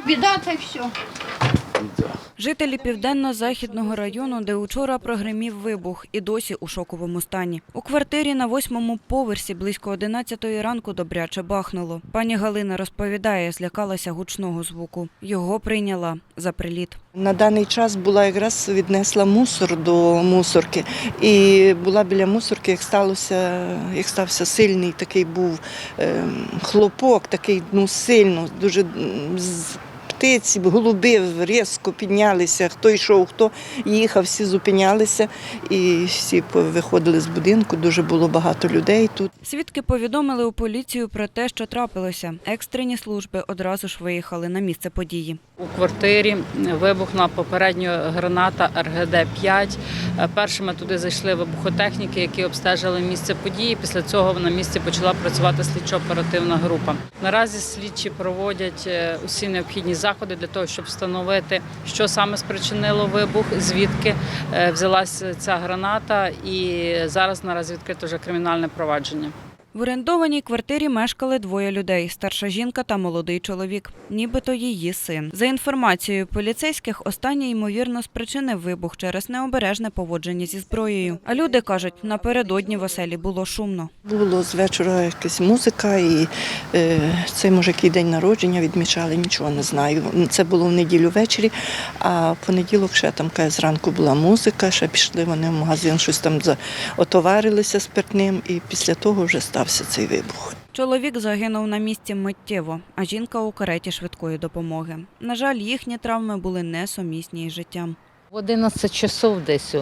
Біда, та й все. Жителі південно-західного району, де учора прогримів вибух, і досі у шоковому стані. У квартирі на восьмому поверсі близько 11 ранку добряче бахнуло. Пані Галина розповідає, злякалася гучного звуку. Його прийняла за приліт. На даний час була якраз віднесла мусор до мусорки, і була біля мусорки, як сталося, як стався сильний такий був ем, хлопок, такий ну сильно, дуже птиці, голуби різко піднялися. Хто йшов, хто їхав, всі зупинялися, і всі виходили з будинку. Дуже було багато людей тут. Свідки повідомили у поліцію про те, що трапилося. Екстрені служби одразу ж виїхали на місце події. У квартирі вибухнула попередньо граната РГД-5. Першими туди зайшли вибухотехніки, які обстежили місце події. Після цього на місці почала працювати слідчо-оперативна група. Наразі слідчі проводять е, усі необхідні заходи для того, щоб встановити, що саме спричинило вибух, звідки е, взялася ця граната, і зараз наразі відкрито вже кримінальне провадження. В орендованій квартирі мешкали двоє людей: старша жінка та молодий чоловік, нібито її син. За інформацією поліцейських, останній ймовірно спричинив вибух через необережне поводження зі зброєю. А люди кажуть, напередодні в оселі було шумно. Було з вечора якась музика, і е, цей може який день народження відмічали, нічого не знаю. Це було в неділю ввечері, а в понеділок ще там зранку була музика, ще пішли вони в магазин, щось там отоварилися спиртним, і після того вже стався цей вибух. Чоловік загинув на місці миттєво, а жінка у кареті швидкої допомоги. На жаль, їхні травми були несумісні із життям. В 11 часов десь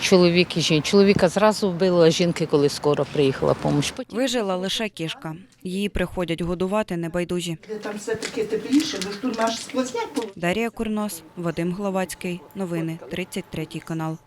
чоловік і жінка. Чоловіка зразу вбили, а жінки, коли скоро приїхала допомога. Потім Вижила лише кішка. Її приходять годувати небайдужі. Там все таки тепліше, бо ж тут наш сквозняк. Дарія Курнос, Вадим Гловацький. Новини 33 канал.